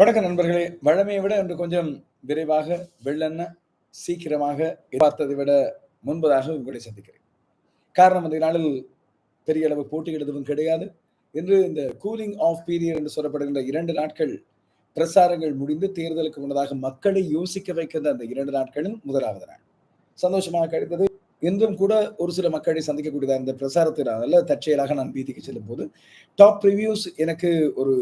வணக்கம் நண்பர்களே. வழமையை விட இன்று கொஞ்சம் விரைவாக வெள்ளெண்ண சீக்கிரமாக எதிர்பார்த்ததை விட முன்பதாக உங்களை சந்திக்கிறேன். காரணம் அந்த நாளில் பெரிய அளவு போட்டிகள் எதுவும் கிடையாது. இன்று இந்த கூலிங் ஆஃப் பீரியட் என்று சொல்லப்படுகின்ற இரண்டு நாட்கள் பிரசாரங்கள் முடிந்து தேர்தலுக்கு முன்னதாக மக்களை யோசிக்க வைக்கின்ற அந்த இரண்டு நாட்களும் முதலாவது நாள். சந்தோஷமாக கழித்தது இன்றும் கூட ஒரு சில மக்களை சந்திக்கக்கூடியதாக இந்த பிரசாரத்தினால தற்செயலாக நான் வீதிக்கு செல்லும் போது டாப் ரிவ்யூஸ் எனக்கு ஒரு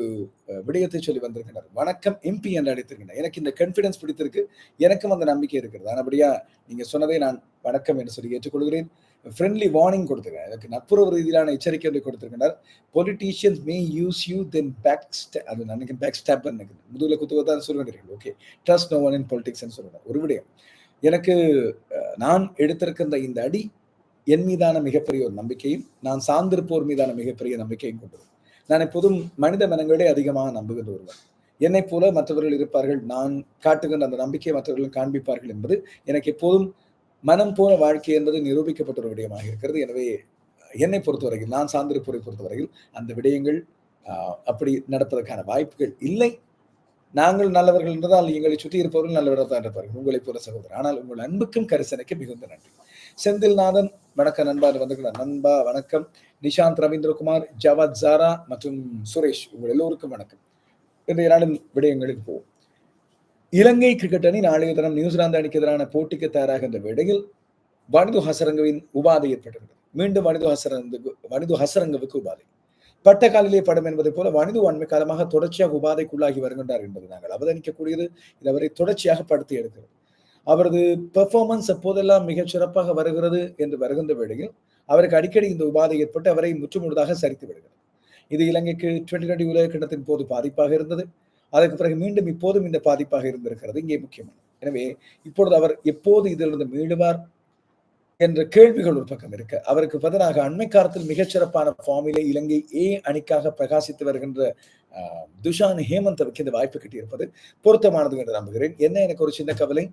விடயத்தை சொல்லி வந்திருக்கிறார் வணக்கம் எம்பி என்று அழைத்திருக்கிறார் எனக்கு இந்த கான்ஃபிடன்ஸ் பிடித்திருக்கு. எனக்கும் அந்த நம்பிக்கை இருக்கிறது. ஆனபடியா நீங்க சொன்னதை நான் வணக்கம் என்று சொல்லி ஏற்றுக்கொள்கிறேன். ஃப்ரெண்ட்லி வார்னிங் கொடுத்துருக்கேன் எனக்கு நட்புறவு ரீதியிலான எச்சரிக்கை ஒன்றை கொடுத்திருக்கிறார் politicians may use you then back அது நினைக்க பேக் ஸ்டாப் நினைக்கிறேன். முதுகில் குத்துவதான் சொல்ல வேண்டியிருக்கேன் okay trust no one in politics சொல்லுவேன். ஒரு விடயம். எனக்கு நான் எடுத்திருக்கின்ற இந்த அடி என் மீதான மிகப்பெரிய ஒரு நம்பிக்கையும் நான் சார்ந்திருப்போர் மீதான மிகப்பெரிய நம்பிக்கையும் கொண்டது. நான் எப்போதும் மனித மனங்களே அதிகமாக நம்புகின்ற ஒருவர் என்னைப் போல மற்றவர்கள் இருப்பார்கள் நான் காட்டுகின்ற அந்த நம்பிக்கையை மற்றவர்களும் காண்பிப்பார்கள் என்பது எனக்கு எப்போதும் மனம் போன வாழ்க்கை என்பது நிரூபிக்கப்பட்ட ஒரு விடயமாக இருக்கிறது. எனவே என்னை பொறுத்தவரையில் நான் சார்ந்திருப்போரை பொறுத்தவரையில் அந்த விடயங்கள் அப்படி நடப்பதற்கான வாய்ப்புகள் இல்லை. நாங்கள் நல்லவர்கள் என்றால் எங்களை சுற்றி இருப்பவர்கள் நல்லவர்கள் தான் இருப்பார்கள். உங்களைப் போல சகோதரர். ஆனால் உங்கள் அன்புக்கும் கரிசனைக்கு மிகுந்த நன்றி. செந்தில்நாதன் வணக்கம் நண்பா வந்துக்கிறார் நண்பா வணக்கம். நிஷாந்த் ரவீந்திரகுமார் ஜவாத் ஜாரா மற்றும் சுரேஷ் உங்கள் எல்லோருக்கும் வணக்கம். இன்றைய நாளின் விடயங்களுக்கு போவோம். இலங்கை கிரிக்கெட் அணி நாளைய தினம் நியூசிலாந்து அணிக்கு எதிரான போட்டிக்கு தயாராகின்ற வேளையில் வனிது ஹசரங்கவின் உபாதை ஏற்பட்டிருக்கிறது மீண்டும் வனிது ஹசரங்கு வனிது ஹசரங்கவுக்கு உபாதை. பட்ட காலிலே படம் என்பதை போல மனித வன்மை காலமாக தொடர்ச்சியாக உபாதைக்குள்ளாகி வருகின்றார் என்பது நாங்கள் அவதானிக்கக்கூடியது. இது அவரை தொடர்ச்சியாக படுத்தி எடுக்கிறது. அவரது பெர்ஃபார்மன்ஸ் எப்போதெல்லாம் மிகச் சிறப்பாக வருகிறது என்று வருகின்ற வேளையில் அவருக்கு அடிக்கடி இந்த உபாதை ஏற்பட்டு அவரை முற்றுமுழுதாக சரித்து விடுகிறது. இது இலங்கைக்கு டுவெண்ட்டி டுவெண்ட்டி உலக கிண்ணத்தின் போது பாதிப்பாக இருந்தது. அதற்கு பிறகு மீண்டும் இப்போதும் இந்த பாதிப்பாக இருந்திருக்கிறது. இங்கே முக்கியமான எனவே இப்பொழுது அவர் எப்போது இதிலிருந்து மீளுவார்? என்ற கேள்விகள் ஒரு பக்கம் இருக்கு. அவருக்கு பதிலாக அண்மை காலத்தில் மிகச்சிறப்பான ஃபார்மிலே இலங்கை ஏ அணிக்காக பிரகாசித்து வருகின்ற ஆஹ், துஷான் ஹேமந்தவுக்கு இந்த வாய்ப்பு கிட்டியிருப்பது பொருத்தமானது என்று நம்புகிறேன். என்ன எனக்கு ஒரு சின்ன கவலை?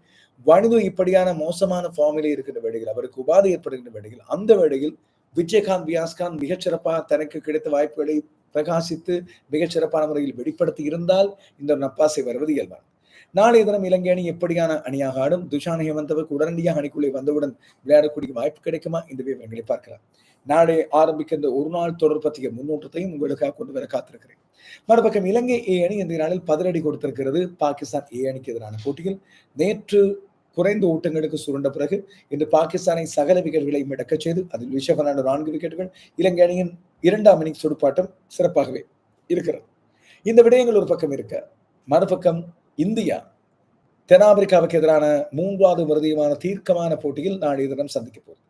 வனிது இப்படியான மோசமான ஃபார்மிலே இருக்கின்ற வேளையில் அவருக்கு உபாதை ஏற்படுகின்ற வேளையில் அந்த வேடையில் விஜயகாந்த் வியாஸ்கான் மிகச்சிறப்பாக தனக்கு கிடைத்த வாய்ப்புகளை பிரகாசித்து மிகச்சிறப்பான முறையில் வெளிப்படுத்தி இருந்தால் இந்த நப்பாசை வருவது இயல்பான நாளைய தினம் இலங்கை அணி எப்படியான அணியாக ஆடும்? துஷான் ஹேமந்தவுக்கு உடனடியாக அணிக்குள்ளே வந்தவுடன் விளையாடக்கூடிய வாய்ப்பு கிடைக்குமா? இந்த விவரங்களை பார்க்கலாம். நாளை ஆரம்பிக்கின்ற ஒரு நாள் தொடர் பற்றிய முன்னோட்டத்தையும் உங்களுக்காக கொண்டு வர காத்திருக்கிறேன். மறுபக்கம் இலங்கை ஏ அணி இந்த நாளில் பதிலடி கொடுத்திருக்கிறது. பாகிஸ்தான் ஏ அணிக்கு எதிரான போட்டியில் நேற்று குறைந்த ஓட்டங்களுக்கு சுருண்ட பிறகு இன்று பாகிஸ்தானை சகல விக்கெட்டுகளை மிடக்க செய்து அதில் ரிஷப் நான்கு விக்கெட்டுகள் இலங்கை அணியின் இரண்டாம் இன்னிங்ஸ் துடுப்பாட்டம் சிறப்பாகவே இருக்கிறது. இந்த விடயங்கள் ஒரு பக்கம் இருக்க மறுபக்கம் இந்தியா தென்னாப்பிரிக்காவுக்கு எதிரான மூன்றாவது மருதியமான தீர்க்கமான போட்டியில் நாளைய தினம் சந்திக்க போகுது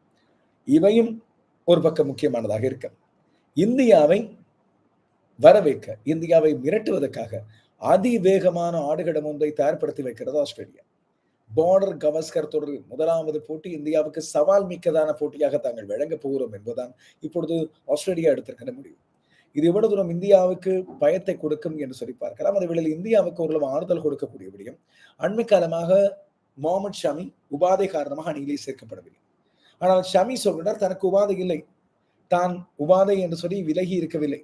இவையும் ஒரு பக்கம் முக்கியமானதாக இருக்க இந்தியாவை வரவேற்க இந்தியாவை மிரட்டுவதற்காக அதிவேகமான ஆடுகளம் ஒன்றை தயார்படுத்தி வைக்கிறது ஆஸ்திரேலியா. பார்டர் கவஸ்கர் தொடரில் முதலாவது போட்டி இந்தியாவுக்கு சவால் மிக்கதான போட்டியாக தாங்கள் வழங்கப் போகிறோம் என்பதுதான் இப்பொழுது ஆஸ்திரேலியா எடுத்திருக்கிற முடிவு. இது எவ்வளவு தூரம் இந்தியாவுக்கு பயத்தை கொடுக்கும் என்று சொல்லி பார்க்கலாம். அதே வேளையில் இந்தியாவுக்கு ஓரளவு ஆறுதல் கொடுக்கக்கூடிய விடயம் அண்மை காலமாக முகமது ஷமி உபாதை காரணமாக அணியிலே சேர்க்கப்படவில்லை. ஆனால் ஷமி சொல்கிறார் தனக்கு உபாதை இல்லை. தான் உபாதை என்று சொல்லி விலகி இருக்கவில்லை.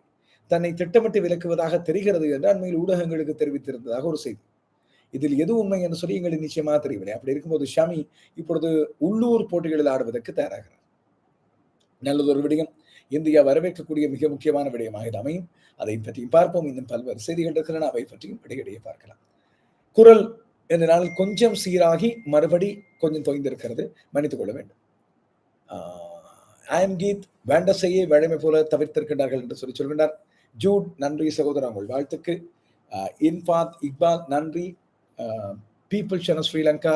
தன்னை திட்டமிட்டு விலக்குவதாக தெரிகிறது என்று அண்மையில் ஊடகங்களுக்கு தெரிவித்திருந்ததாக ஒரு செய்தி. இதில் எது உண்மை என்று சொல்லி எங்களுக்கு நிச்சயமாக தெரியவில்லை. அப்படி இருக்கும்போது ஷமி இப்பொழுது உள்ளூர் போட்டிகளில் ஆடுவதற்கு தயாராகிறார். நல்லதொரு விடயம். இந்தியா வரவேற்கக்கூடிய மிக முக்கியமான விடயமாக இது அமையும். அதை பற்றியும் பார்ப்போம். இன்னும் பல்வேறு செய்திகள் இருக்கின்றன அவை பற்றியும் இடையிடையே பார்க்கலாம். குரல் இந்த கொஞ்சம் சீராகி மறுபடி கொஞ்சம் தொய்ந்திருக்கிறது. மன்னித்துக் கொள்ள வேண்டும். ஆயம் கீத் வேண்டசையை வேழமை போல தவிர்த்திருக்கின்றார்கள் என்று சொல்லி சொல்கின்றார். ஜூட் நன்றி சகோதரர் உங்கள் வாழ்த்துக்கு. இன்பாத் இக்பால் நன்றி. People channel Sri Lanka.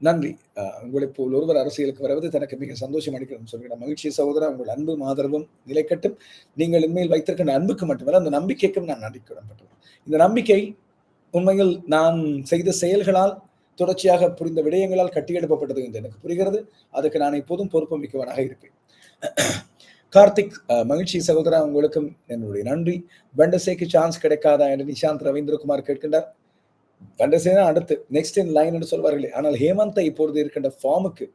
நன்றி. ஆஹ் உங்களைப் போல் ஒருவர் அரசியலுக்கு வருவது தனக்கு மிக சந்தோஷம் அளிக்கிறது சொல்கிறேன் மகிழ்ச்சி சகோதரர் உங்கள் அன்பும் ஆதரவும் நிலைக்கட்டும். நீங்கள் இனிமேல் வைத்திருக்கின்ற அன்புக்கு மட்டுமல்ல அந்த நம்பிக்கைக்கும் நான் நன்றி கடன்பட்டேன் இந்த நம்பிக்கை உண்மையில் நான் செய்த செயல்களால் தொடர்ச்சியாக புரிந்த விடயங்களால் கட்டியெழுப்பப்பட்டது என்று எனக்கு புரிகிறது. அதுக்கு நான் எப்போதும் பொறுப்பு மிக்கவனாக இருப்பேன். கார்த்திக் மகிழ்ச்சி சகோதரா உங்களுக்கும் என்னுடைய நன்றி. வெண்டசேக்கு சான்ஸ் கிடைக்காதா என்று நிஷாந்த் ரவீந்திரகுமார் கேட்கின்றார். கண்டசேனா தான் அடுத்து நெக்ஸ்ட் இன் லைன் என்று சொல்வார்களே. ஆனால் ஹேமந்தை இப்பொழுது இருக்கின்ற ஃபார்முக்கு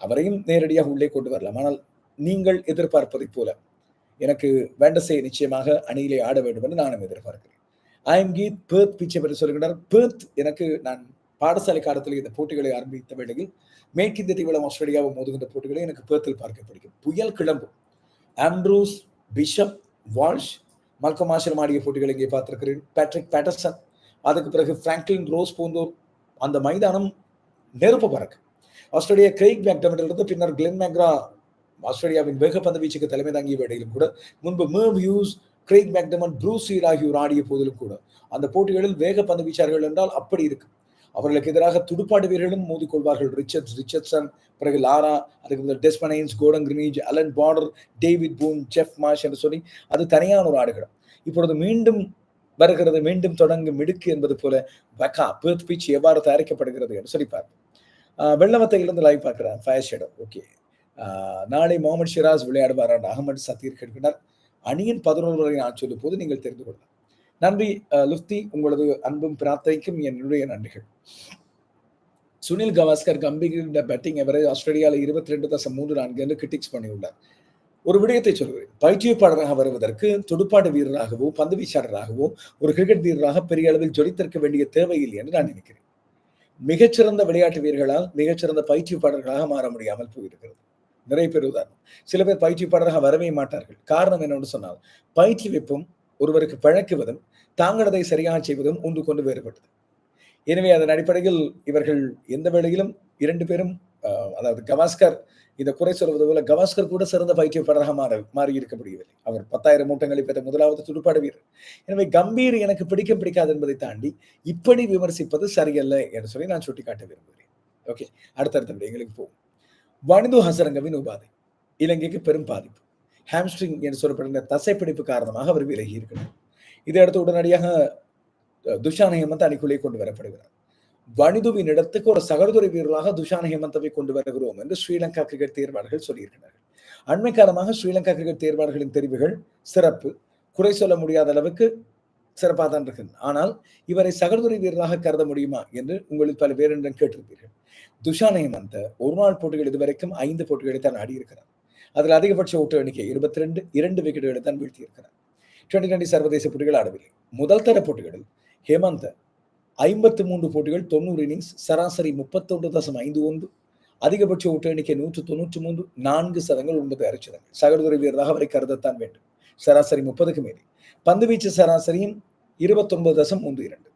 அவரையும் நேரடியாக உள்ளே கொண்டு வரலாம். ஆனால் நீங்கள் எதிர்பார்ப்பதைப் போல எனக்கு வேண்டசே நிச்சயமாக அணியிலே ஆட வேண்டும் என்று நானும் எதிர்பார்க்கிறேன். ஐம் கீத் பேர்த் பிச்சை பற்றி சொல்கிறார் பேர்த் எனக்கு நான் பாடசாலை காலத்தில் இந்த போட்டிகளை ஆரம்பித்த வேளையில் மேற்கிந்திய தீவிரம் ஆஸ்திரேலியாவை மோதுகின்ற போட்டிகளை எனக்கு பேர்த்தில் பார்க்க பிடிக்கும். புயல் கிளம்பும். ஆம்ப்ரூஸ் பிஷப் வால்ஷ் மல்கம் ஆசிரம் ஆடிய போட்டிகளை இங்கே பார்த்திருக்கிறேன். பேட்ரிக் பேட்டர்சன் அதுக்கு பிறகு ஃப்ராங்க்லின் ரோஸ் பூந்தூர் அந்த மைதானம் நெருப்பு பறக்கு. ஆஸ்திரேலியா கிரெய்க் மேக்டமிலிருந்து பின்னர் கிளென் மேக்ரா ஆஸ்திரேலியாவின் வேகப்பந்து வீச்சுக்கு தலைமை தாங்கிய வேடையிலும் கூட முன்பு மேவ் ஹியூஸ் கிரெய்க் மேக்டமன் ப்ரூசீல் ஆகியோர் ஆடிய போதிலும் கூட அந்த போட்டிகளில் வேகப்பந்து வீச்சார்கள் என்றால் அப்படி இருக்கு அவர்களுக்கு எதிராக துடுப்பாடு வீரர்களும் மோதிக்கொள்வார்கள். ரிச்சர்ட்ஸ் ரிச்சர்ட்சன் பிறகு லாரா அதுக்கு முதல் Desmond Haynes Gordon Greenidge Allan Border David Boon Geoff Marsh என்று சொல்லி அது தனியான ஒரு ஆடுகளம். இப்பொழுது மீண்டும் வருகிறது மீண்டும் தொடங்கும் மிடுக்கு என்பது போல பக்கா பேர்த் பீச் எவ்வாறு தயாரிக்கப்படுகிறது என்று சொல்லி பார்ப்போம். இருந்து லைவ் பார்க்கிறேன் ஃபயர் ஷேடோ ஓகே நாளை முகமது ஷிராஸ் விளையாடுவார் அகமது சத்தீர் கேட்கிறார். அணியின் பதினோரு வரை நான் சொல்லும் போது நீங்கள் தெரிந்து கொள்ளலாம். நன்றி லுப்தி உங்களது அன்பும் பிரார்த்தனைக்கும் என்னுடைய நன்றிகள். சுனில் கவாஸ்கர் கம்பீர் பேட்டிங் எவரேஜ் ஆஸ்திரேலியாவில் இருபத்தி ரெண்டு தசம் மூன்று நான்கு என்று கிரிட்டிக்ஸ் பண்ணியுள்ளார். ஒரு விடயத்தை சொல்கிறேன் பயிற்சியப்பாளராக வருவதற்கு துடுப்பாட்டு வீரராகவோ பந்து வீச்சாளராகவோ ஒரு கிரிக்கெட் வீரராக பெரிய அளவில் ஜொலித்திருக்க வேண்டிய தேவையில்லை என்று நான் நினைக்கிறேன். மிகச்சிறந்த விளையாட்டு வீரர்களால் மிகச்சிறந்த பயிற்சிப்பாளர்களாக மாற முடியாமல் போயிருக்கிறது. நிறைய பேர் உதாரணம். சில பேர் பயிற்சிப்பாளராக வரவே மாட்டார்கள். காரணம் என்னன்னு சொன்னால் பயிற்சி வைப்பும் ஒருவருக்கு பழக்குவதும் தாங்களதை சரியாக செய்வதும் ஒன்று கொண்டு வேறுபட்டது. எனவே அதன் அடிப்படையில் இவர்கள் எந்த வேளையிலும் இரண்டு பேரும் அதாவது கவாஸ்கர் இதை குறை சொல்வது போல கவாஸ்கர் கூட சிறந்த பயிற்சியாளராக மாற மாறி இருக்க முடியவில்லை அவர் பத்தாயிரம் மூட்டங்களை பெற்ற முதலாவது துடுப்பாடு வீரர். எனவே கம்பீர் எனக்கு பிடிக்க பிடிக்காது என்பதை தாண்டி இப்படி விமர்சிப்பது சரியல்ல என்று சொல்லி நான் சுட்டிக்காட்ட விரும்புகிறேன். ஓகே அடுத்தடுத்த விடயங்களுக்கு போவோம். வனிது ஹசரங்கவின் உபாதை இலங்கைக்கு பெரும் பாதிப்பு. ஹாம்ஸ்ட்ரிங் என்று சொல்லப்படுகிற தசைப்பிடிப்பு காரணமாக அவர் விலகி இருக்கிறார் இதையடுத்து உடனடியாக துஷான் ஹேமந்த் அணிக்குள்ளே கொண்டு வரப்படுகிறார். வனிதுவின் இடத்துக்கு ஒரு சகோதரி வீரராக துஷான் ஹேமந்தவை கொண்டு வருகிறோம் என்று ஸ்ரீலங்கா கிரிக்கெட் தேர்வாளர்கள் சொல்லியிருக்கிறார்கள். அண்மை காலமாக ஸ்ரீலங்கா கிரிக்கெட் தேர்வாளர்களின் தெரிவுகள் சிறப்பு. குறை சொல்ல முடியாத அளவுக்கு சிறப்பாக தான் இருக்கின்றன ஆனால் இவரை சகோதரி வீரராக கருத முடியுமா என்று உங்களில் பல பேரிடம் கேட்டிருப்பீர்கள். துஷான் ஹேமந்த ஒரு நாள் போட்டிகள் இதுவரைக்கும் ஐந்து போட்டிகளை தான் ஆடியிருக்கிறார். அதில் அதிகபட்ச ஓட்டு எண்ணிக்கை இருபத்தி ரெண்டு இரண்டு விக்கெட்டுகளை தான் வீழ்த்தியிருக்கிறார். டுவெண்டி டுவெண்டி சர்வதேச போட்டிகள் ஆடவில்லை. முதல் தர போட்டிகளில் ஹேமந்த ஐம்பத்தி மூன்று போட்டிகள் தொண்ணூறு இன்னிங்ஸ் சராசரி முப்பத்தொன்று தசம் ஐந்து ஒன்று அதிகபட்ச ஓட்டு எண்ணிக்கை நூற்று தொண்ணூற்றி மூன்று நான்கு சதங்கள் ஒன்பது அரைச்சதங்கள். சகோதரி வீரராக அவரை கருதத்தான் வேண்டும். சராசரி முப்பதுக்கு மேலே. பந்து வீச்சு சராசரியும் இருபத்தொன்பது தசம் ஒன்று இரண்டு.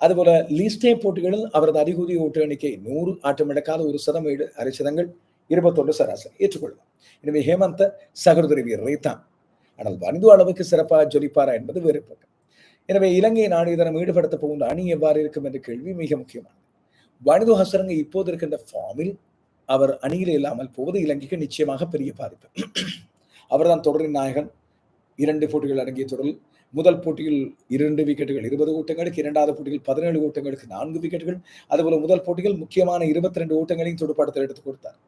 அதுபோல லீஸ்டே போட்டிகளில் அவரது அதிகூதிய ஓட்டு எண்ணிக்கை நூறு ஆட்டமிழக்காத ஒரு சதம் ஏழு அரைச்சதங்கள் இருபத்தொன்று சராசரி. ஏற்றுக்கொள்ளலாம் எனவே ஹேமந்த சகோதரி வீரரை தான். ஆனால் வனிது அளவுக்கு சிறப்பாக ஜொலிப்பாரா என்பது வேறு பக்கம். எனவே இலங்கை நாடு இதனம் ஈடுபடுத்த போகின்ற அணி எவ்வாறு இருக்கும் என்ற கேள்வி மிக முக்கியமானது. வனிது ஹசரங்க இப்போது இருக்கின்ற ஃபார்மில் அவர் அணியில் இல்லாமல் போவது இலங்கைக்கு நிச்சயமாக பெரிய பாதிப்பு. அவர்தான் தொடரின் நாயகன். இரண்டு போட்டிகள் அடங்கிய தொடரில் முதல் போட்டியில் இரண்டு விக்கெட்டுகள் இருபது ஓட்டங்களுக்கு இரண்டாவது போட்டியில் பதினேழு ஓட்டங்களுக்கு நான்கு விக்கெட்டுகள் அதுபோல முதல் போட்டியில் முக்கியமான இருபத்தி ரெண்டு ஓட்டங்களையும் துடுப்பாட்டத்தில் எடுத்துக் கொடுத்தார்.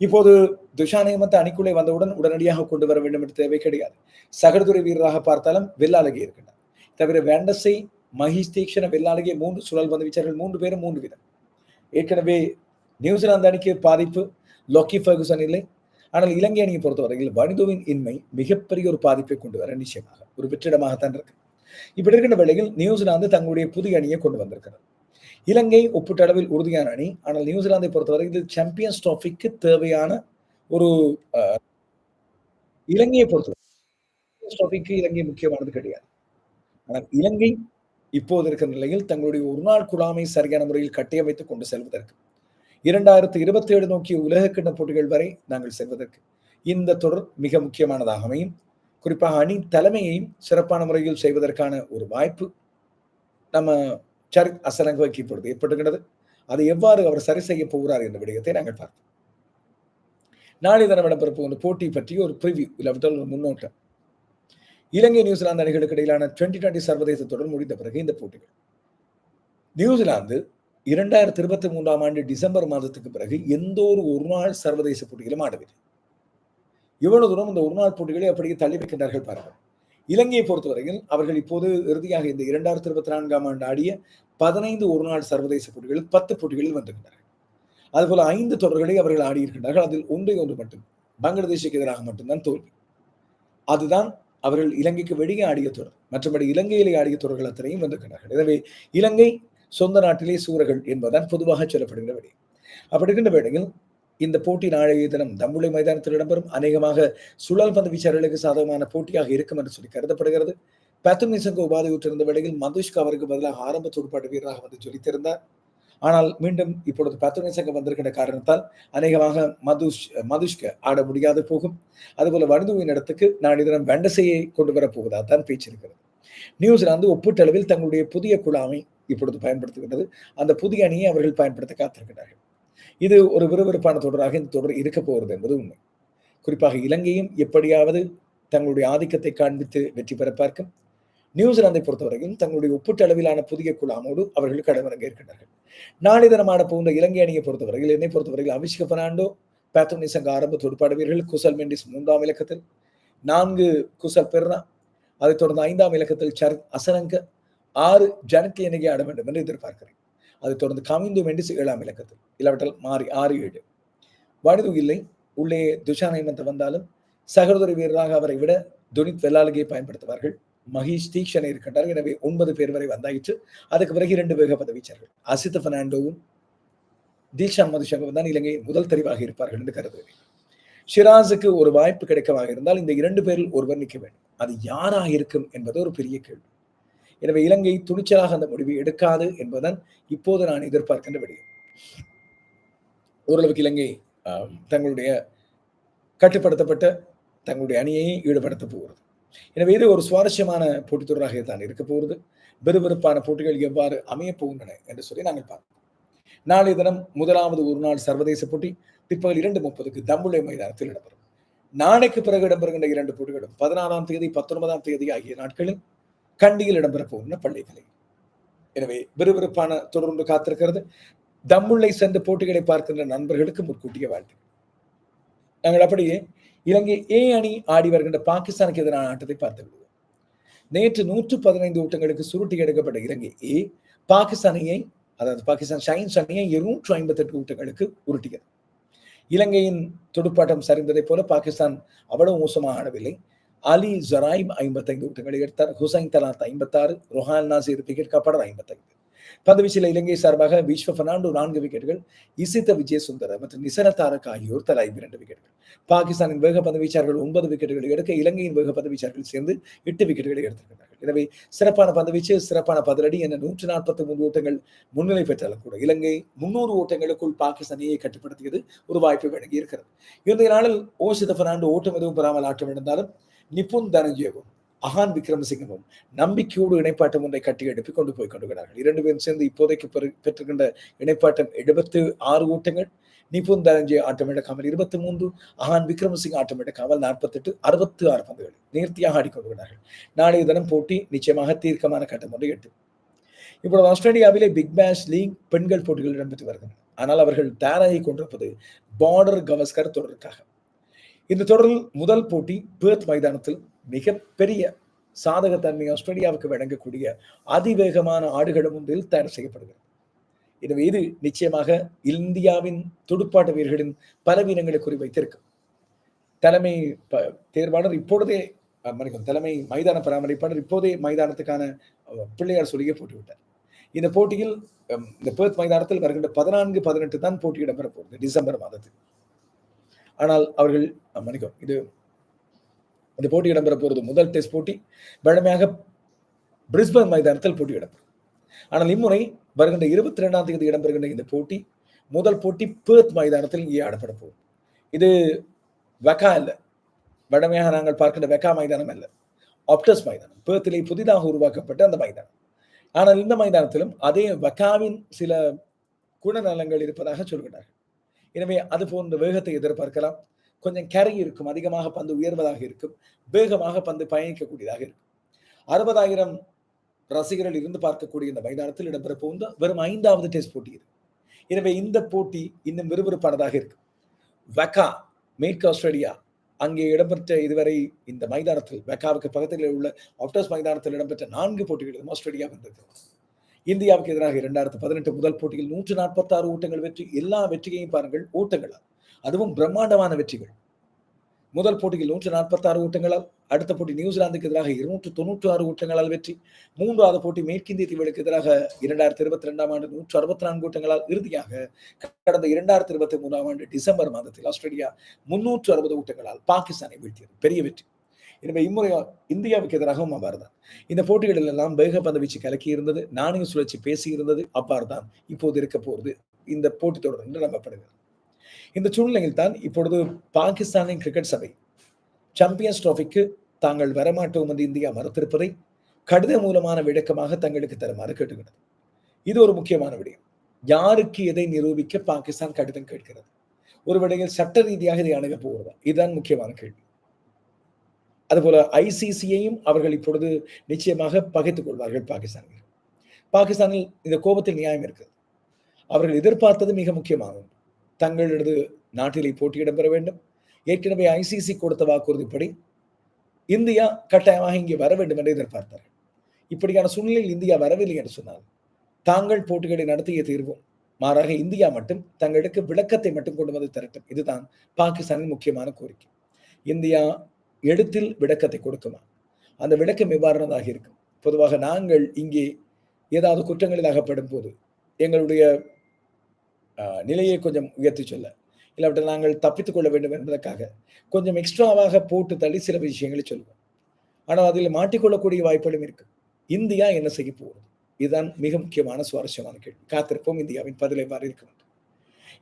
இப்போது துஷா ஹேமந்த் அணிக்குள்ளே வந்தவுடன் உடனடியாக கொண்டு வர வேண்டும் என்று தேவை கிடையாது. சகடுதுறை வீரராக பார்த்தாலும் வெள்ளாலகை இருக்கின்றார். தவிர வேண்டசை மஹிஷ் தீக்ஷண வெள்ளாலகை மூன்று சுழல் பந்து வீச்சர்கள் மூன்று பேரும் மூன்று விதம். ஏற்கனவே நியூசிலாந்து அணிக்கு பாதிப்பு லொக்கி ஃபர்குசன் இல்லை. ஆனால் இலங்கை அணியை பொறுத்தவரையில் வனிதுவின் இன்மை மிகப்பெரிய ஒரு பாதிப்பை கொண்டு வர நிச்சயமாக ஒரு வெற்றிடமாகத்தான் இருக்கு. இப்படி இருக்கின்ற வேளையில் நியூசிலாந்து தங்களுடைய புதிய அணியை கொண்டு வந்திருக்கிறது. இலங்கை ஒப்பீட்டளவில் உறுதியான அணி ஆனால் நியூசிலாந்தை பொறுத்தவரை இது சாம்பியன்ஸ் ட்ராஃபிக்கு தேவையான ஒரு இலங்கையை பொறுத்தவரை ட்ராஃபிக்கு இலங்கை முக்கியமானது கிடையாது. ஆனால் இலங்கை இப்போது இருக்கிற நிலையில் தங்களுடைய ஒரு நாள் குழாமை சரியான முறையில் கட்டியமைத்துக் கொண்டு செல்வதற்கு இரண்டாயிரத்தி இருபத்தி ஏழு நோக்கிய உலகக்கிண்ண போட்டிகள் வரை நாங்கள் செல்வதற்கு இந்த தொடர் மிக முக்கியமானதாக அமையும். குறிப்பாக அணி தலைமையையும் சிறப்பான முறையில் செய்வதற்கான ஒரு வாய்ப்பு நம்ம சரித் அசரங்கோய்க்கு இப்பொழுது ஏற்பட்டுகிறது அதை எவ்வாறு அவர் சரி செய்ய போகிறார் என்ற விடயத்தை நாங்கள் பார்ப்போம். நாளை தினம் இடம்பெற போகின்ற போட்டி பற்றி ஒரு பிரிவியூ இல்லாவிட்டால் ஒரு முன்னோட்டம். இலங்கை நியூசிலாந்து அணிகளுக்கு இடையிலான டுவெண்டி டுவெண்டி சர்வதேச தொடர் முடிந்த பிறகு இந்த போட்டிகள். நியூசிலாந்து இரண்டாயிரத்தி இருபத்தி மூன்றாம் ஆண்டு டிசம்பர் மாதத்துக்கு பிறகு எந்த ஒரு ஒரு நாள் சர்வதேச போட்டிகளும் ஆடவில்லை. இவ்வளவு தூரம் இந்த ஒரு நாள் போட்டிகளை அப்படியே தள்ளி வைக்கின்றார்கள் பாருங்கள். இலங்கையை பொறுத்தவரையில் அவர்கள் இப்போது இறுதியாக இந்த இரண்டாயிரத்தி இருபத்தி நான்காம் ஆண்டு ஆடிய பதினைந்து ஒரு நாள் சர்வதேச போட்டிகளில் பத்து போட்டிகளில் வந்திருக்கிறார்கள் அதுபோல ஐந்து தொடர்களை அவர்கள் ஆடியிருக்கின்றார்கள். அதில் ஒன்றை ஒன்று மட்டும் பங்களாதேஷுக்கு எதிராக மட்டும்தான் தோல்வி. அதுதான் அவர்கள் இலங்கைக்கு வெளியே ஆடிய தொடர் மற்றபடி இலங்கையிலே ஆடிய தொடர்கள் அத்தனையும் வந்திருக்கிறார்கள் எனவே இலங்கை சொந்த நாட்டிலே சூரர்கள் என்பதுதான் பொதுவாக சொல்லப்படுகிற விடயம் அப்படி இருக்கின்ற வேளையில் இந்த போட்டி நாளைய தினம் தம்புளை மைதானத்தில் இடம்பெறும். அநேகமாக சுழல் பந்து வீச்சாளர்களுக்கு சாதகமான போட்டியாக இருக்கும் என்று சொல்லி கருதப்படுகிறது. பத்தும் நிசங்க உபாதையுற்றிருந்த வேளையில் மதுஷ்க் அவருக்கு பதிலாக ஆரம்ப துடுப்பாட்டு வீரராக வந்து ஜொலித்திருந்தார். ஆனால் மீண்டும் இப்பொழுது பத்து நிசங்க காரணத்தால் அநேகமாக மதுஷ் மதுஷ்க ஆட முடியாது போகும். அதுபோல வனிதுவின் இடத்துக்கு நான் இதனம் வெண்டசையை கொண்டு வரப்போவதாக தான் பேச்சு இருக்கிறது. நியூசிலாந்து ஒப்பீட்டளவில் தங்களுடைய புதிய குழாமை இப்பொழுது பயன்படுத்துகின்றது. அந்த புதிய அணியை அவர்கள் பயன்படுத்த காத்திருக்கிறார்கள். இது ஒரு விறுவிறுப்பான தொடராக இந்த தொடர் இருக்க போகிறது என்பது உண்மை. குறிப்பாக இலங்கையும் எப்படியாவது தங்களுடைய ஆதிக்கத்தை காண்பித்து வெற்றி பெற பார்க்கும். நியூசிலாந்தை பொறுத்தவரையும் தங்களுடைய ஒப்பீட்டு அளவிலான புதிய குழாமோடு அவர்கள் கடமரங்க இருக்கின்றார்கள். நாளை தினமான போன்ற இலங்கை அணியை பொறுத்தவரையில் என்னை பொறுத்தவரையில் அபிஷேக பெர்னாண்டோ பேத்தோனி சங்க ஆரம்ப துடுப்பாடு வீரர்கள் குசல் மெண்டிஸ் மூன்றாம் இலக்கத்தில் நான்கு குசல் பெர்னா அதைத் தொடர்ந்து ஐந்தாம் இலக்கத்தில் சர் அசனங்க ஆறு ஜனக்கி இணங்கி ஆட வேண்டும் என்று எதிர்பார்க்கிறேன். அதைத் தொடர்ந்து கமிந்து மெண்டிஸ் ஏழாம் இலக்கத்தில் இல்லாவிட்டால் மாறி ஆறு ஏழு. வடுது இல்லை உள்ளே துஷான் ஹேமந்த் வந்தாலும் சகோதரி வீரராக அவரை விட துனித் வெள்ளாளகியை பயன்படுத்துவார்கள். மகேஷ் தீக்ஷனை இருக்கின்றார். எனவே ஒன்பது பேர் வரை வந்தாயிற்று. அதுக்கு பிறகு இரண்டு வேக பதவிச்சார்கள் அசித் பெர்னாண்டோவும் தீக்ஷா மதுஷங்கவும் தான் இலங்கையின் முதல் தெரிவாக இருப்பார்கள் என்று கருதுகிறேன். ஷிராஸுக்கு ஒரு வாய்ப்பு கிடைக்கவாக இருந்தால் இந்த இரண்டு பேரில் ஒருவர் நிற்க வேண்டும். அது யாராக இருக்கும் என்பது ஒரு பெரிய கேள்வி. எனவே இலங்கை துணிச்சலாக அந்த முடிவை எடுக்காது என்பதுதான் இப்போது நான் எதிர்பார்க்கின்ற விடயம். ஓரளவுக்கு இலங்கை தங்களுடைய கட்டுப்படுத்தப்பட்ட தங்களுடைய அணியை ஈடுபடுத்த போகிறது. எனவே இது ஒரு சுவாரஸ்யமான போட்டித்தொடராக தான் இருக்க போகிறது. விறுவிறுப்பான போட்டிகள் எவ்வாறு அமையப் போகின்றன என்று சொல்லி நாங்கள் பார்ப்போம். நாளைய தினம் முதலாவது ஒரு நாள் சர்வதேச போட்டி பிற்பகல் இரண்டு முப்பதுக்கு தம்புளை மைதானத்தில் இடம்பெறும் நாளைக்கு பிறகு இடம்பெறுகின்ற இரண்டு போட்டிகளும் பதினாறாம் தேதி பத்தொன்பதாம் தேதி ஆகிய நாட்களில் கண்டியில் இடம்பெறப் போகின்ற பள்ளிகளை எனவே விறுவிறுப்பான தொடர்ந்து காத்திருக்கிறது. தம்முள்ளை சென்று போட்டிகளை பார்க்கின்ற நண்பர்களுக்கு முன்கூட்டிய வாழ்த்து நாங்கள் அப்படியே இலங்கை ஏ அணி ஆடி வருகின்ற பாகிஸ்தானுக்கு எதிரான ஆட்டத்தை பார்த்து விடுவோம். நேற்று நூற்று பதினைந்து ஓட்டங்களுக்கு சுருட்டி எடுக்கப்பட்ட இலங்கை ஏ பாகிஸ்தானியை அதாவது பாகிஸ்தான் ஷைன்ஸ் அணியை இருநூற்று ஐம்பத்தி எட்டு ஓட்டங்களுக்கு உருட்டியது. இலங்கையின் துடுப்பாட்டம் சரிந்ததை போல பாகிஸ்தான் அவ்வளவு மோசமாக ஆடவில்லை. அலி ஜராயிம் ஐம்பத்தைந்து ஓட்டங்களை எடுத்தார் ஹுசைன் தலாத் ஐம்பத்தாறு ரொஹால் நாசீர் விக்கெட் காப்பாளர் ஐம்பத்தைந்து. பந்துவீச்சில் இலங்கை சார்பாக விஸ்வ பெர்னாண்டோ நான்கு விக்கெட்டுகள் இசித்த விஜயசுந்தர மற்றும் நிசன தாரக் ஆகியோர் தலா இரண்டு விக்கெட்டுகள். பாகிஸ்தானின் வேக பந்துவீச்சாளர்கள் ஒன்பது விக்கெட்டுகளை எடுக்க இலங்கையின் வேக பந்துவீச்சாளர்கள் சேர்ந்து எட்டு விக்கெட்டுகளை எடுத்திருக்கிறார்கள். எனவே சிறப்பான பந்துவீச்சு சிறப்பான பதிலடி என நூற்று நாற்பத்தி மூன்று ஓட்டங்கள் முன்னிலை பெற்றாலும் கூட இலங்கை முன்னூறு ஓட்டங்களுக்குள் பாகிஸ்தானியை கட்டுப்படுத்தியது ஒரு வாய்ப்பை வழங்கி இருக்கிறது இன்றைய நாளில் ஓசித பெர்னாண்டோ ஓட்டம் எதுவும் பெறாமல் ஆட்டம் இழந்தாலும் நிபுன் தனஞ்சேவும் அகான் விக்ரமசிங்கவும் நம்பிக்கையோடு இணைப்பாட்டம் ஒன்றை கட்டி எழுப்பி கொண்டு போய் கொண்டுகிறார்கள் இரண்டு பேரும் சேர்ந்து இப்போதைக்கு பெற்றுக்கின்ற இணைப்பாட்டம் எழுபத்து ஆறு ஓட்டங்கள். நிபுன் தனஞ்சே ஆட்டம் இழக்காமல் இருபத்தி மூன்று அகான் விக்ரமசிங் ஆட்டம் இழக்காமல் நாற்பத்தெட்டு அறுபத்தி ஆறு பந்துகள் நேர்த்தியாக ஆடிக்கொண்டுகிறார்கள் நாளைய தினம் போட்டி நிச்சயமாக தீர்க்கமான கட்டம் ஒன்றை எட்டு இப்பொழுது ஆஸ்திரேலியாவிலே பிக் பேஷ் லீக் பெண்கள் போட்டிகள் இடம்பெற்று வருகின்றன. ஆனால் அவர்கள் தயாராகி கொண்டிருப்பது பார்டர் கவஸ்கர் தொடருக்காக. இந்த தொடரில் முதல் போட்டி பேர்த் மைதானத்தில் மிகப்பெரிய சாதகத்தன்மை ஆஸ்திரேலியாவுக்கு வழங்கக்கூடிய அதிவேகமான ஆடுகளும் ஒன்றில் தயார் செய்யப்படுகிறது. எனவே இது நிச்சயமாக இந்தியாவின் துடுப்பாட்ட வீரர்களின் பலவீனங்களை குறிவைத்திருக்கும் தலைமை தேர்வாளர் இப்பொழுதே மன்னிக்கும் தலைமை மைதான பராமரிப்பாளர் இப்போதே மைதானத்துக்கான பிள்ளையார் சொல்லியே போட்டுவிட்டார். இந்த போட்டியில் இந்த பேர்த் மைதானத்தில் வருகின்ற பதினான்கு பதினெட்டு தான் போட்டி இடம்பெற போகுது டிசம்பர் மாதத்தில். ஆனால் அவர்கள் மன்னிக்கும் இது இந்த போட்டி இடம்பெற போகிறது முதல் டெஸ்ட் போட்டி. வழமையாக பிரிஸ்பன் மைதானத்தில் போட்டி இடம்பெறும். ஆனால் இம்முறை வருகின்ற இருபத்தி ரெண்டாம் தேதி இடம்பெறுகின்ற இந்த போட்டி முதல் போட்டி பேர்த் மைதானத்தில் இங்கே ஆடப்பட போகும் இது வெக்கா அல்ல. வழமையாக நாங்கள் பார்க்கின்ற வெக்கா மைதானம் அல்ல. ஆப்டஸ் மைதானம். பேர்த்திலே புதிதாக உருவாக்கப்பட்ட அந்த மைதானம். ஆனால் இந்த மைதானத்திலும் அதே வக்காவின் சில குணநலங்கள் இருப்பதாக சொல்கிறார்கள். எனவே அது போன்ற வேகத்தை எதிர்பார்க்கலாம். கொஞ்சம் கரை இருக்கும் அதிகமாக பந்து உயர்வதாக இருக்கும் வேகமாக பந்து பயணிக்கக்கூடியதாக இருக்கும். அறுபதாயிரம் ரசிகர்கள் இருந்து பார்க்கக்கூடிய இந்த மைதானத்தில் இடம்பெற போகின்ற வெறும் ஐந்தாவது டெஸ்ட் போட்டி இது. எனவே இந்த போட்டி இன்னும் விறுவிறுப்பானதாக இருக்கும். வெக்கா மேற்கு ஆஸ்திரேலியா அங்கே இடம்பெற்ற இதுவரை இந்த மைதானத்தில் வெக்காவுக்கு பக்கத்தில் உள்ள ஆப்டர்ஸ் மைதானத்தில் இடம்பெற்ற நான்கு போட்டிகளிலும் ஆஸ்திரேலியா வென்றிருக்கிறது இந்தியாவுக்கு எதிராக இரண்டாயிரத்து பதினெட்டு முதல் போட்டியில் நூற்று நாற்பத்தாறு ஓட்டங்கள் வெற்றி எல்லா வெற்றியையும் பாருங்கள் ஓட்டங்களால். அதுவும் பிரம்மாண்டமான வெற்றிகள். முதல் போட்டியில் நூற்று நாற்பத்தி ஆறு ஓட்டங்களால் அடுத்த போட்டி நியூசிலாந்துக்கு எதிராக இருநூற்று தொன்னூற்றி ஆறு ஊட்டங்களால் வெற்றி. மூன்றாவது போட்டி மேற்கிந்திய தீவுகளுக்கு எதிராக இரண்டாயிரத்தி இருபத்தி ரெண்டாம் ஆண்டு நூற்று அறுபத்தி நான்கு ஊட்டங்களால் இறுதியாக கடந்த இரண்டாயிரத்தி இருபத்தி மூணாம் ஆண்டு டிசம்பர் மாதத்தில் ஆஸ்திரேலியா முன்னூற்று அறுபது ஊட்டங்களால் பாகிஸ்தானை வீழ்த்தியது. பெரிய வெற்றி. எனவே இம்முறை இந்தியாவுக்கு எதிராகவும் அவ்வாறு தான் இந்த போட்டிகளில் எல்லாம் வேகப்பந்து வீச்சு கலக்கி இருந்தது நாணய சுழற்சி பேசி இருந்தது அவ்வாறு தான் இப்போது இருக்க போகிறது. இந்த போட்டி தொடர் என்று நம்பப்படுகிறது. இந்த சூழ்நிலையில் தான் இப்பொழுது பாகிஸ்தானின் கிரிக்கெட் சபை சாம்பியன்ஸ் டிராஃபிக்கு தாங்கள் வரமாட்டோம் என்று இந்தியா மறுத்திருப்பதை கடித மூலமான விளக்கமாக தங்களுக்கு தருமாறு கேட்டுகிறது இது ஒரு முக்கியமான விடயம். யாருக்கு எதை நிரூபிக்க பாகிஸ்தான் கடிதம் கேட்கிறது? ஒரு விடையில் சட்ட ரீதியாக இதை அணுக போகிறதா? இதுதான் முக்கியமான கேள்வி. அதுபோல ஐசிசியையும் அவர்கள் இப்பொழுது நிச்சயமாக பகைத்துக் கொள்வார்கள் பாகிஸ்தானில். பாகிஸ்தானில் இந்த கோபத்தில் நியாயம் இருக்கிறது. அவர்கள் எதிர்பார்த்தது மிக முக்கியமாகும் தங்களது நாட்டிலே போட்டியிடம் பெற வேண்டும். ஏற்கனவே ஐசிசி கொடுத்த வாக்குறுதிப்படி இந்தியா கட்டாயமாக இங்கே வர வேண்டும் என்று எதிர்பார்த்தார்கள். இப்படியான சூழ்நிலையில் இந்தியா வரவில்லை என்று சொன்னால் தாங்கள் போட்டிகளை நடத்திய தீர்வோம். மாறாக இந்தியா மட்டும் தங்களுக்கு விளக்கத்தை மட்டும் கொண்டு வந்து தரட்டும். இதுதான் பாகிஸ்தானின் முக்கியமான கோரிக்கை. இந்தியா எழுத்தில் விளக்கத்தை கொடுக்குமா? அந்த விளக்கம் எவ்வாறானதாக இருக்கும்? பொதுவாக நாங்கள் இங்கே ஏதாவது குற்றங்களில் அகப்படும் போது எங்களுடைய நிலையை கொஞ்சம் உயர்த்தி சொல்ல. இல்லாவிட்டால் நாங்கள் தப்பித்துக் கொள்ள வேண்டும் என்பதற்காக கொஞ்சம் எக்ஸ்ட்ராவாக போட்டு தள்ளி சில விஷயங்களை சொல்வோம். ஆனால் அதில் மாட்டிக்கொள்ளக்கூடிய வாய்ப்புகளும் இருக்கு. இந்தியா என்ன செய்ய போகிறது இதுதான் மிக முக்கியமான சுவாரஸ்யமான கேள்வி. காத்திருப்போம். இந்தியாவின் பதிலை மாறி இருக்க வேண்டும்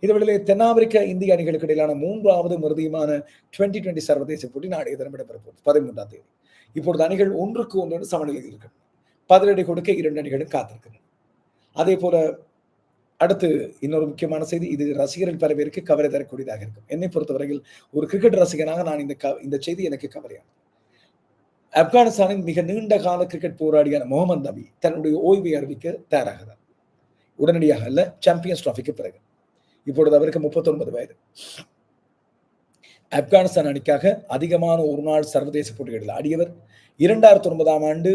இதுவேளை தென்னாப்பிரிக்க இந்திய அணிகளுக்கு இடையிலான மூன்றாவது மறுதியுமான டுவெண்ட்டி டுவெண்ட்டி சர்வதேச போட்டி நாளைய தினம் இடம்பெற போகுது பதிமூன்றாம் தேதி. இப்பொழுது அணிகள் ஒன்றுக்கு ஒன்று சமநிலையில் இருக்கின்றன. பதிலடி கொடுக்க இரண்டு அணிகளும் காத்திருக்கின்றன. அதே போல அடுத்து இன்னொரு முக்கியமான செய்தி இது ரசிகர்கள் பல பேருக்கு கவலை தரக்கூடியதாக இருக்கும். என்னை பொறுத்தவரையில் ஒரு கிரிக்கெட் ரசிகனாக நான் இந்த க இந்த செய்தி எனக்கு கவரையானது ஆப்கானிஸ்தானின் மிக நீண்ட கால கிரிக்கெட் போராடியான முகமது நபி தன்னுடைய ஓய்வை அறிவிக்க தயாராகிறார். உடனடியாக அல்ல சாம்பியன்ஸ் டிராஃபிக்கு பிறகு. இப்பொழுது அவருக்கு முப்பத்தொன்பது வயது. ஆப்கானிஸ்தான் அணிக்காக அதிகமான ஒரு நாள் சர்வதேச போட்டிகளில் ஆடியவர். இரண்டாயிரத்தி ஒன்பதாம் ஆண்டு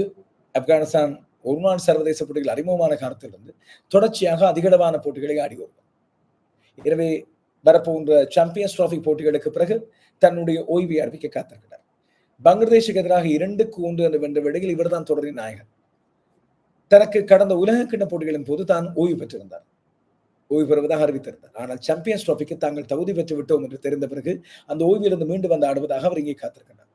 ஆப்கானிஸ்தான் ஒரு நாள் சர்வதேச போட்டிகள் அறிமுகமான காலத்திலிருந்து தொடர்ச்சியாக அதிகளவான போட்டிகளை ஆடி வருவார். எனவே வரப்போன்ற சாம்பியன்ஸ் டிராஃபி போட்டிகளுக்கு பிறகு தன்னுடைய ஓய்வை அறிவிக்க காத்திருக்கிறார். பங்களாதேஷுக்கு எதிராக இரண்டுக்கு ஒன்று என்று வென்ற வேளையில் இவர்தான் தொடரின் நாயகன். தனக்கு கடந்த உலக கிண்ண போட்டிகளின் போது தான் ஓய்வு பெற்றிருந்தார். ஓய்வு பெறுவதாக அறிவித்திருந்தார். ஆனால் சாம்பியன்ஸ் டிராஃபிக்கு தாங்கள் தகுதி பெற்று விட்டோம் என்று தெரிந்த பிறகு அந்த ஓய்விலிருந்து மீண்டு வந்து ஆடுவதாக அவர் இங்கே காத்திருக்கிறார்.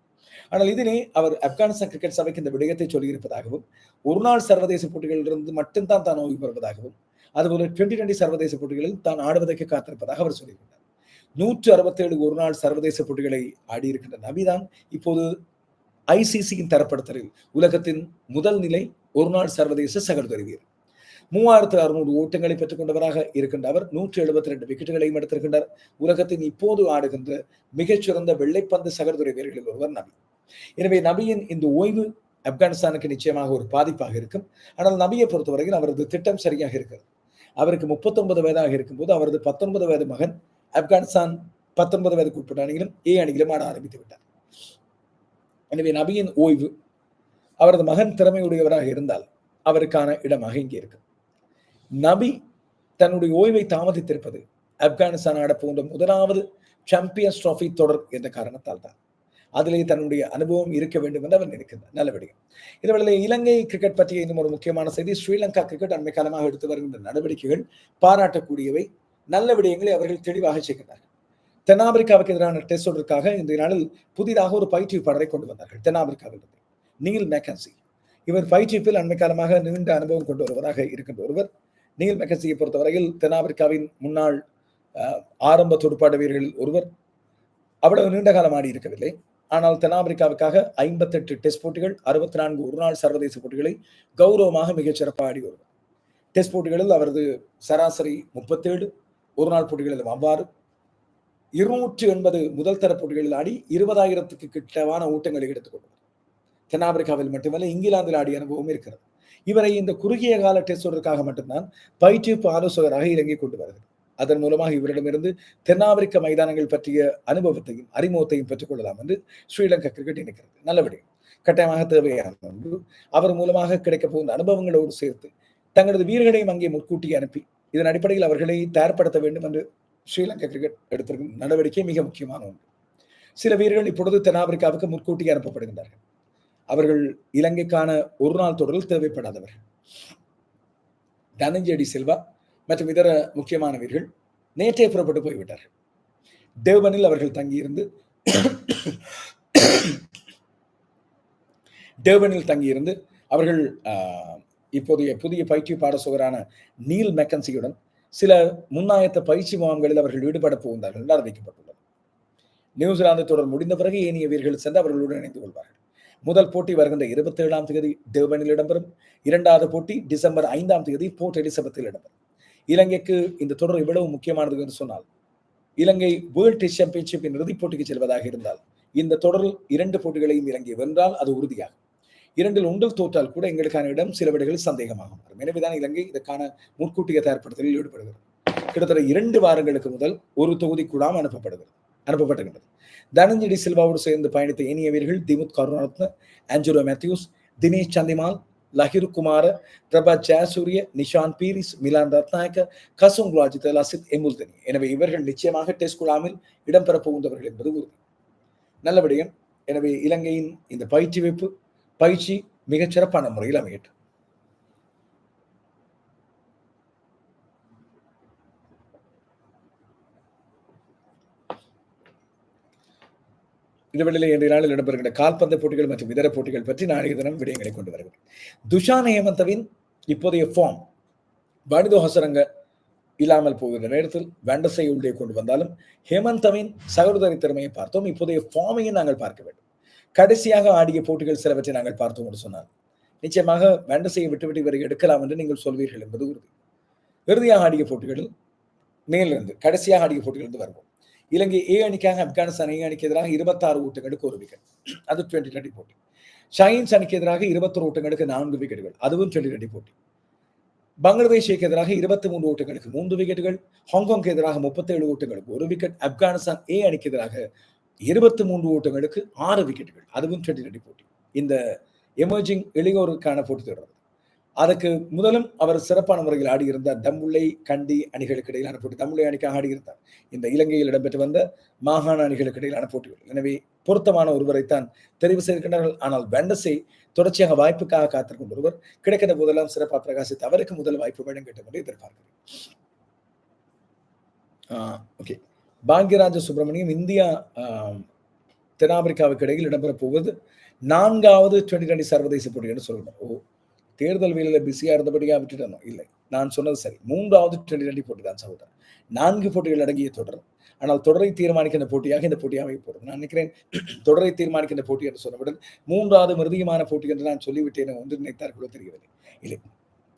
ஆனால் இதனை அவர் ஆப்கானிஸ்தான் கிரிக்கெட் சபைக்கு இந்த விடயத்தை சொல்லியிருப்பதாகவும் ஒரு நாள் சர்வதேச போட்டிகளிலிருந்து மட்டும்தான் தான் ஓய்வு பெறுவதாகவும் அதுபோல டுவெண்டி டுவெண்டி சர்வதேச போட்டிகளில் தான் ஆடுவதற்கு காத்திருப்பதாக அவர் சொல்லியிருக்கிறார். நூற்று அறுபத்தேழு ஒரு நாள் சர்வதேச போட்டிகளை ஆடியிருக்கின்ற நபிதான் இப்போது ஐசிசியின் தரப்படுத்தலில் உலகத்தின் முதல் நிலை ஒரு நாள் சர்வதேச சகடுதொரி வீரர் மூவாயிரத்து அறுநூறு ஓட்டங்களை பெற்றுக் கொண்டவராக இருக்கின்ற அவர் நூற்றி எழுபத்தி ரெண்டு விக்கெட்டுகளையும் எடுத்திருக்கின்றார். உலகத்தின் இப்போது ஆடுகின்ற மிகச்சிறந்த வெள்ளைப்பந்து சகடுதுறை வீரர்களில் ஒருவர் நபி. எனவே நபியின் இந்த ஓய்வு ஆப்கானிஸ்தானுக்கு நிச்சயமாக ஒரு பாதிப்பாக இருக்கும். ஆனால் நபியை பொறுத்தவரையில் அவரது திட்டம் சரியாக இருக்கிறது. அவருக்கு முப்பத்தொன்பது வயதாக இருக்கும்போது அவரது பத்தொன்பது வயது மகன் ஆப்கானிஸ்தான் பத்தொன்பது வயதுக்கு உட்பட்ட அணிகளும் ஏ அணிகளும் ஆட ஆரம்பித்து விட்டார். எனவே நபியின் ஓய்வு அவரது மகன் திறமையுடையவராக இருந்தால் அவருக்கான இடமாக இங்கே இருக்கு நபி தன்னுடைய ஓய்வை தாமதித்திருப்பது ஆப்கானிஸ்தான் ஆட முதலாவது சாம்பியன்ஸ் டிராஃபி தொடர் என்ற காரணத்தால் தான். அதிலே தன்னுடைய அனுபவம் இருக்க வேண்டும் என்று அவர் நினைக்கிறார் நல்ல விடயம். இதுவேளை இலங்கை கிரிக்கெட் பற்றிய இன்னும் ஒரு முக்கியமான செய்தி ஸ்ரீலங்கா கிரிக்கெட் அண்மை காலமாக எடுத்து வருகின்ற நடவடிக்கைகள் பாராட்டக்கூடியவை. நல்ல விடயங்களை அவர்கள் தெளிவாக செய்கிறார்கள் தென்னாப்பிரிக்காவுக்கு எதிரான டெஸ்ட் தொடருக்காக இந்த நாளில் புதிதாக ஒரு பயிற்றுவிப்பாளரை கொண்டு வந்தார்கள். தென்னாப்பிரிக்காவிலிருந்து நீல் மெக்கன்சி. இவர் பயிற்றுவிப்பில் அண்மை காலமாக நீண்ட அனுபவம் கொண்டு வருவதாக இருக்கின்ற ஒருவர். நீல் மெக்கன்சியை பொறுத்தவரையில் தென்னாப்பிரிக்காவின் முன்னாள் ஆரம்ப துடுப்பாட்ட வீரர்களில் ஒருவர். அவ்வளவு நீண்ட காலம் ஆடி இருக்கவில்லை. ஆனால் தென்னாப்பிரிக்காவுக்காக ஐம்பத்தெட்டு டெஸ்ட் போட்டிகள் அறுபத்தி நான்கு ஒரு நாள் சர்வதேச போட்டிகளை கௌரவமாக மிகச் சிறப்பாக ஆடி வருவார். டெஸ்ட் போட்டிகளில் அவரது சராசரி முப்பத்தேழு ஒரு நாள் போட்டிகளிலும் அவ்வாறு. இருநூற்றி எண்பது முதல் தர போட்டிகளில் ஆடி இருபதாயிரத்துக்கு கிட்டவான ஊட்டங்களை எடுத்துக்கொள்வார் தென்னாப்பிரிக்காவில் மட்டுமல்ல இங்கிலாந்தில் ஆடிய அனுபவம் இருக்கிறது. இவரை இந்த குறுகிய கால டெஸ்ட் தொடருக்காக மட்டும்தான் பயிற்றுவிப்பு ஆலோசகராக இறங்கி கொண்டு வருகிறது அதன் மூலமாக இவரிடமிருந்து தென்னாப்பிரிக்க மைதானங்கள் பற்றிய அனுபவத்தையும் அறிமுகத்தையும் பெற்றுக்கொள்ளலாம் என்று ஸ்ரீலங்கா கிரிக்கெட் நினைக்கிறது நல்லபடி கட்டாயமாக தேவையான ஒன்று அவர் மூலமாக கிடைக்கப் போகின்ற அனுபவங்களோடு சேர்த்து தங்களது வீரர்களையும் அங்கே முன்கூட்டி அனுப்பி இதன் அடிப்படையில் அவர்களை தயார்படுத்த வேண்டும் என்று ஸ்ரீலங்கா கிரிக்கெட் எடுத்திருக்கும் நடவடிக்கை மிக முக்கியமான ஒன்று. சில வீரர்கள் இப்பொழுது தென்னாப்பிரிக்காவுக்கு முன்கூட்டி அனுப்பப்படுகின்றார்கள். அவர்கள் இலங்கைக்கான ஒரு நாள் தொடரில் தேவைப்படாதவர்கள். தனஞ்செடி செல்வா மற்றும் இதர முக்கியமானவர்கள் நேற்றே புறப்பட்டு போய்விட்டார்கள். டேவனில் அவர்கள் தங்கியிருந்து டேவனில் தங்கியிருந்து அவர்கள் இப்போதைய புதிய பயிற்சி பாடசுகரான நீல் மெக்கன்சியுடன் சில முன்னாயத்த பயிற்சி முகாம்களில் அவர்கள் ஈடுபட போகின்றார்கள் என்று அறிவிக்கப்பட்டுள்ளது. நியூசிலாந்து தொடர் முடிந்த பிறகு ஏனைய வீரர்கள் சென்று அவர்களுடன் இணைந்து கொள்வார்கள். முதல் போட்டி வருகின்ற இருபத்தி ஏழாம் தேதி டேர்பனில் இடம்பெறும். இரண்டாவது போட்டி டிசம்பர் ஐந்தாம் தேதி போர்ட் எலிசபெத்தில் இடம்பெறும். இலங்கைக்கு இந்த தொடர் இவ்வளவு முக்கியமானது என்று சொன்னால் இலங்கை வேர்ல்ட் டெஸ்ட் சாம்பியன்ஷிப்பின் இறுதிப் போட்டிக்கு செல்வதாக இருந்தால் இந்த தொடரில் இரண்டு போட்டிகளையும் இலங்கை வென்றால் அது உறுதியாகும். இரண்டில் ஒன்றில் தோற்றால் கூட எங்களுக்கான இடம் சில விடைகளில் சந்தேகமாகும். எனவேதான் இலங்கை இதற்கான முன்கூட்டிய தயார்படுத்தலில் ஈடுபடுகிறது. கிட்டத்தட்ட இரண்டு வாரங்களுக்கு முதல் ஒரு தொகுதி கூடாமல் அனுப்பப்படுகிறது. அனுப்பப்பட்டுகின்றது தனஞ்சடி சில்வாவோடு சேர்ந்து பயணித்த இனிய வீரர்கள் திமுத் கருணாரத்ன ஆஞ்சலோ மேத்யூஸ் தினேஷ் சந்திமால் லஹிர் குமார பிரபா ஜாசூரிய நிஷான் பீரிஸ் மிலான் ரத்நாயக்க கசும் லாஜித் லசித் எமுல்தனி எனவே இவர்கள் நிச்சயமாக டெஸ்ட் குழாமில் இடம்பெற புகுந்தவர்கள் என்பது உறுதி நல்லபடியும் எனவே இலங்கையின் இந்த பயிற்சி வைப்பு பயிற்சி மிகச் சிறப்பான முறையில் அமையட்டும் இதுவெளியில் இன்றைய நாளில் இடம்பெறுகின்ற கால்பந்து போட்டிகள் மற்றும் இதர போட்டிகள் பற்றி நாளைய தினம் விடயங்களை கொண்டு வருகிறேன் துஷான் ஹேமந்தவின் இப்போதைய ஃபார்ம் வனிதோ ஹசரங்க இல்லாமல் போகிற நேரத்தில் வேண்டசை உள்ளே கொண்டு வந்தாலும் ஹேமந்தவின் சகோதரி திறமையை பார்த்தோம். இப்போதைய ஃபார்மையும் நாங்கள் பார்க்க வேண்டும். கடைசியாக ஆடிய போட்டிகள் சிலவற்றை நாங்கள் பார்த்தோம் என்று சொன்னார் நிச்சயமாக வேண்டசையை விட்டுவிட்டு இவரை எடுக்கலாம் என்று நீங்கள் சொல்வீர்கள் என்பது உறுதி. இறுதியாக ஆடிய போட்டிகளில் மேலிருந்து கடைசியாக ஆடிய போட்டிகளிலிருந்து வருவோம். இலங்கை ஏ அணிக்காக ஆப்கானிஸ்தான் ஏ அணிக்கு எதிராக இருபத்தாறு ஓட்டங்களுக்கு ஒரு விக்கெட். அது டுவெண்ட்டி டுவெண்ட்டி போட்டி. சைன்ஸ் அணிக்கு எதிராக இருபத்தொரு ஓட்டங்களுக்கு நான்கு விக்கெட்டுகள். அதுவும் டுவெண்ட்டி டுவெண்ட்டி போட்டி. பங்களாதேஷுக்கு எதிராக இருபத்தி மூன்று ஓட்டங்களுக்கு மூன்று விக்கெட்டுகள். ஹாங்காங்க்கு எதிராக முப்பத்தேழு ஓட்டங்களுக்கு ஒரு விக்கெட். ஆப்கானிஸ்தான் ஏ அணிக்கு எதிராக இருபத்தி மூன்று ஓட்டங்களுக்கு ஆறு விக்கெட்டுகள். அதுவும் டுவெண்ட்டி டுவெண்ட்டி போட்டி. இந்த எமர்ஜிங் இளையோருக்கான போட்டி தொடர்றது. அதுக்கு முதலும் அவர் சிறப்பான முறையில் ஆடியிருந்தார் தம்புள்ளை கண்டி அணிகளுக்கு இடையிலான போட்டி. தம்புள்ளை அணிக்காக ஆடியிருந்தார். இந்த இலங்கையில் இடம்பெற்று வந்த மாகாண அணிகளுக்கு இடையிலான போட்டிகள் எனவே பொருத்தமான ஒருவரைத்தான் தெரிவு செய்திருக்கிறார்கள் ஆனால் வெண்டசை தொடர்ச்சியாக வாய்ப்புக்காக காத்திருக்கும் ஒருவர் கிடைக்கிற போதெல்லாம் சிறப்பாக பிரகாசித்து அவருக்கு முதல் வாய்ப்பு வழங்கட்டும் என்று எதிர்பார்க்கிறேன். ஓகே. பாக்யராஜ சுப்பிரமணியம் இந்தியா தென்னாப்பிரிக்காவுக்கு இடையில் இடம்பெறப் போவது நான்காவது டுவெண்ட்டி டுவெண்ட்டி சர்வதேச போட்டி என்று சொல்லணும். ஓ தேர்தல் வேலையில் பிஸியாக இருந்தபடியாக விட்டுட்டோம் இல்லை. நான் சொன்னது சரி. மூன்றாவது டுவெண்ட்டி டுவெண்ட்டி போட்டி தான் சகோதரன் நான்கு போட்டிகள் அடங்கிய தொடர். ஆனால் தொடரை தீர்மானிக்கின்ற போட்டியாக இந்த போட்டியாக போகிறது. நான் நினைக்கிறேன் தொடரை தீர்மானிக்கின்ற போட்டி என்று சொன்னவுடன் மூன்றாவது மிருதியமான போட்டி என்று நான் சொல்லிவிட்டேன் ஒன்று நினைத்தார்களோ தெரியவில்லை இல்லை.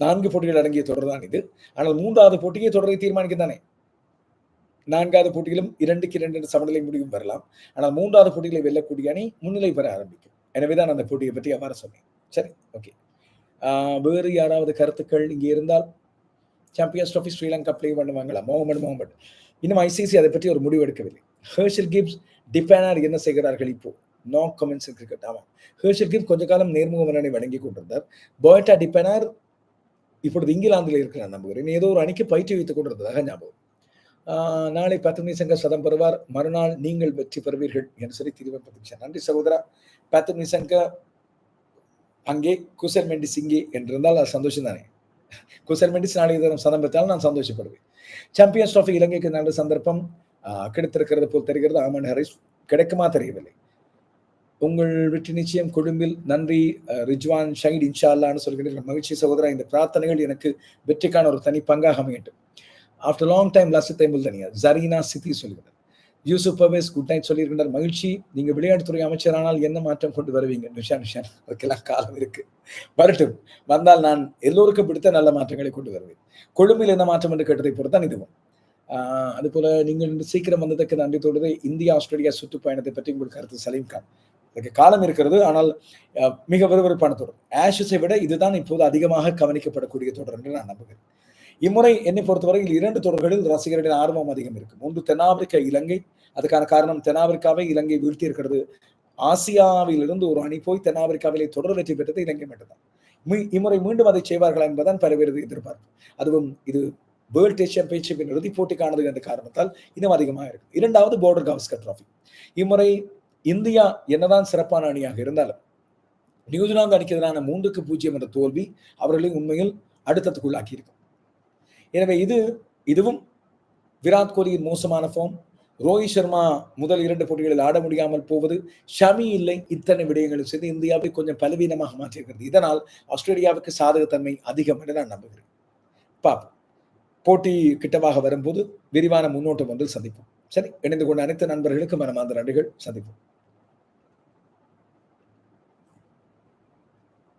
நான்கு போட்டிகள் அடங்கிய தொடர் தான் இது. ஆனால் மூன்றாவது போட்டியை தொடரை தீர்மானிக்க தானே? நான்காவது போட்டியிலும் இரண்டுக்கு இரண்டு சமநிலை முடிவும் வரலாம். ஆனால் மூன்றாவது போட்டிகளை வெல்லக்கூடிய அணி முன்னிலை பெற ஆரம்பிக்கும். எனவே தான் அந்த போட்டியை பற்றி அவ்வாறு சொன்னேன். சரி. ஓகே. வேறு யாராவது கருத்துக்கள் இங்கே இருந்தால் சாம்பியன்ஸ் ட்ராஃபி ஸ்ரீலங்கா பிளே பண்ணுவாங்களா? முகமது முகமது. இன்னும் ஐசிசி அதை பற்றி ஒரு முடிவு எடுக்கவில்லை. ஹர்ஷல் கிப்ஸ் டிபேனார் என்ன செய்கிறார்கள் இப்போ? நோ கமெண்ட்ஸ் கிரிக்கெட் ஆமாம். ஹர்ஷல் கிப் கொஞ்ச காலம் நேர்முக மன்னனை வழங்கி கொண்டிருந்தார். போயட்டா டிபேனார் இப்பொழுது இங்கிலாந்தில் இருக்கிறார் நம்புகிறேன். ஏதோ ஒரு அணிக்கு பயிற்சி வைத்துக் கொண்டிருந்ததாக ஞாபகம். நாளை பத்து சங்க சதம் பெறுவார். மறுநாள் நீங்கள் வெற்றி பெறுவீர்கள் என்று சொல்லி தீர்வு நன்றி சகோதரா. பத்து சங்க அங்கே குசர் மெண்டிஸ் இங்கே என்றிருந்தால் அது சந்தோஷம் தானே குசர் மெண்டிஸ் நாளைக்கு தினம் சதம் பெற்றால் நான் சந்தோஷப்படுவேன். சாம்பியன்ஸ் ட்ராஃபி இலங்கைக்கு நல்ல சந்தர்ப்பம். கிடைத்திருக்கிறது போல் தெரிகிறது. ஆமன் ஹரிஸ் கிடைக்குமா தெரியவில்லை. உங்கள் வெற்றி நிச்சயம் கொழும்பில் நன்றி. ரிஜ்வான் ஷஹீத் இன்ஷால்லான்னு சொல்கிறீர்கள் மகிழ்ச்சி சகோதரா இந்த பிரார்த்தனைகள் எனக்கு வெற்றிக்கான ஒரு தனி பங்காக அமையட்டும். ஆஃப்டர் லாங் டைம் லசித் தைமுல் தனியா ஜரீனா சித்தி சொல்கிறார் யூசுப் பவேஸ் குட் நைட் சொல்லியிருக்கின்றார். மகிழ்ச்சி. நீங்க விளையாட்டுத்துறை அமைச்சரானால் என்ன மாற்றம் கொண்டு வருவீங்க? நிஷான் நிஷான் அதுக்கெல்லாம் காலம் இருக்கு. வரட்டும். வந்தால் நான் எல்லோருக்கும் பிடித்த நல்ல மாற்றங்களை கொண்டு வருவேன். கொழும்பில் என்ன மாற்றம் என்று கேட்டதை பொறுத்தான் இதுவும். அது போல நீங்கள் சீக்கிரம் வந்ததற்கு நன்றி தொடர்ந்து இந்தியா ஆஸ்திரேலியா சுற்றுப்பயணத்தை பற்றி உங்களுக்கு கருத்து சலீம் கான். அதுக்கு காலம் இருக்கிறது. ஆனால் மிக விறுவிறுப்பான தொடர். ஆஷஸை விட இதுதான் இப்போது அதிகமாக கவனிக்கப்படக்கூடிய தொடர் என்று நான் நம்புகிறேன். இம்முறை என்னை பொறுத்தவரையில் இரண்டு தொடர்களில் ரசிகர்களின் ஆர்வம் அதிகம் இருக்கும் ஒன்று தென்னாப்பிரிக்கா இலங்கை. அதுக்கான காரணம் தென்னாப்பிரிக்காவை இலங்கை வீழ்த்தி இருக்கிறது. ஆசியாவிலிருந்து ஒரு அணி போய் தென்னாப்பிரிக்காவிலே தொடர் வெற்றி பெற்றது இலங்கை மட்டும்தான். இம்முறை மீண்டும் அதை செய்வார்களா என்பதுதான் பல்வேறு எதிர்பார்ப்பு. அதுவும் இது வேர்ல்ட் டெஸ்ட் சாம்பியன்ஷிப்பின் இறுதிப் போட்டிக்கானது என்ற காரணத்தால் இன்னும் அதிகமாக இருக்கு. இரண்டாவது போர்டர் கவஸ்கர் டிராஃபி இம்முறை இந்தியா என்னதான் சிறப்பான அணியாக இருந்தாலும் நியூசிலாந்து அணிக்கு எதிரான மூன்றுக்கு பூஜ்ஜியம் என்ற தோல்வி அவர்களை உண்மையில் அழுத்தத்துக்குள்ளாக்கி இருக்கும் எனவே இது இதுவும் விராட் கோலியின் மோசமான ஃபார்ம் ரோஹித் சர்மா முதல் இரண்டு போட்டிகளில் ஆட முடியாமல் போவது ஷமி இல்லை இத்தனை விடயங்களும் சேர்ந்து இந்தியாவை கொஞ்சம் பலவீனமாக மாற்றியிருக்கிறது. இதனால் ஆஸ்திரேலியாவுக்கு சாதகத்தன்மை அதிகம் என்று நான் நம்புகிறேன். பார்ப்போம் போட்டி கிட்டமாக வரும்போது விரிவான முன்னோட்டம் ஒன்றில் சந்திப்போம். சரி இணைந்து கொண்ட அனைத்து நண்பர்களுக்கும் மனமார்ந்த நன்றிகள். சந்திப்போம்.